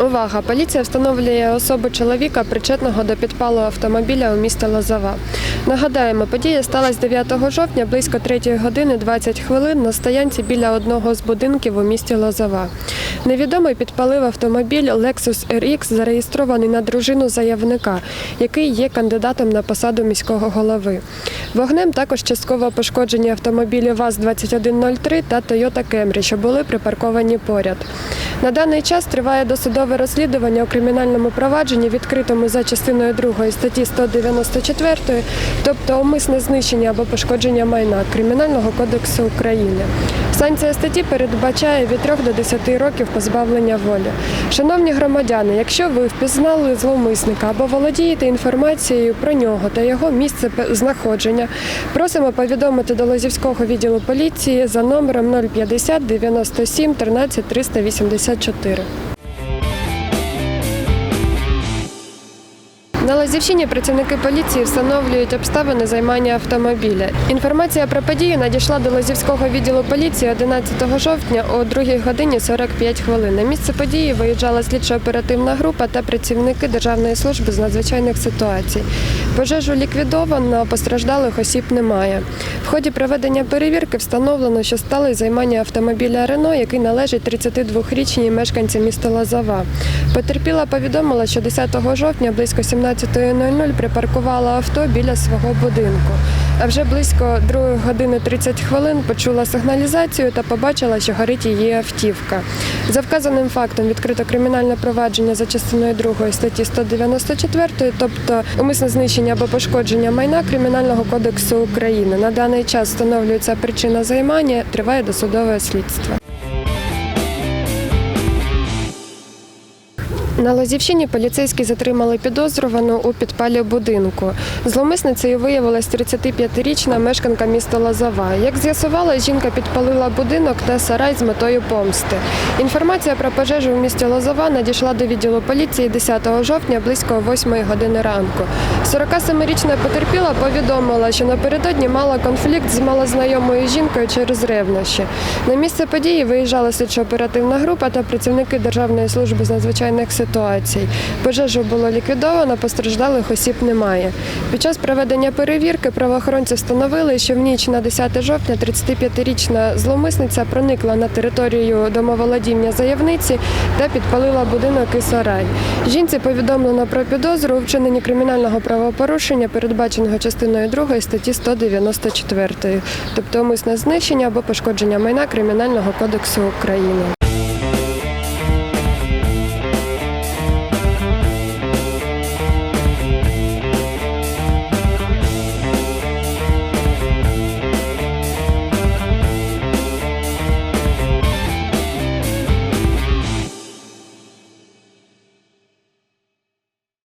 Увага! Поліція встановлює особу чоловіка, причетного до підпалу автомобіля у місті Лозова. Нагадаємо, подія сталася 9 жовтня близько 3 години 20 хвилин на стоянці біля одного з будинків у місті Лозова. Невідомий підпалив автомобіль Lexus RX, зареєстрований на дружину заявника, який є кандидатом на посаду міського голови. Вогнем також частково пошкоджені автомобілі ВАЗ-2103 та Toyota Camry, що були припарковані поряд. На даний час триває досудове розслідування у кримінальному провадженні, відкритому за частиною 2 статті 194, тобто умисне знищення або пошкодження майна Кримінального кодексу України. Санкція статті передбачає від 3 до 10 років позбавлення волі. Шановні громадяни, якщо ви впізнали зловмисника або володієте інформацією про нього та його місце знаходження, просимо повідомити до Лозівського відділу поліції за номером 050 97 13 384. На Лазівщині працівники поліції встановлюють обставини займання автомобіля. Інформація про подію надійшла до Лазівського відділу поліції 11 жовтня о 2 годині 45 хвилин. На місце події виїжджала слідчо-оперативна група та працівники Державної служби з надзвичайних ситуацій. Пожежу ліквідовано, постраждалих осіб немає. В ході проведення перевірки встановлено, що сталося займання автомобіля Рено, який належить 32-річній мешканці міста Лозова. Потерпіла повідомила, що 10 жовтня близько 17.00 припаркувала авто біля свого будинку. А вже близько 2 години 30 хвилин почула сигналізацію та побачила, що горить її автівка. За вказаним фактом відкрито кримінальне провадження за частиною 2 статті 194, тобто умисне знищення або пошкодження майна Кримінального кодексу України. На даний час встановлюється причина займання, триває досудове слідство. На Лозівщині поліцейські затримали підозрювану у підпалі будинку. Зловмисницею виявилась 35-річна мешканка міста Лозова. Як з'ясувалось, жінка підпалила будинок та сарай з метою помсти. Інформація про пожежу в місті Лозова надійшла до відділу поліції 10 жовтня близько 8 години ранку. 47-річна потерпіла повідомила, що напередодні мала конфлікт з малознайомою жінкою через ревнощі. На місце події виїжджала слідчо-оперативна група та працівники Державної служби з надзвичайних ситуацій. Пожежу було ліквідовано, постраждалих осіб немає. Під час проведення перевірки правоохоронці встановили, що в ніч на 10 жовтня 35-річна зловмисниця проникла на територію домоволодіння заявниці та підпалила будинок і сарай. Жінці повідомлено про підозру у вчиненні кримінального правопорушення, передбаченого частиною 2 статті 194, тобто умисне знищення або пошкодження майна Кримінального кодексу України.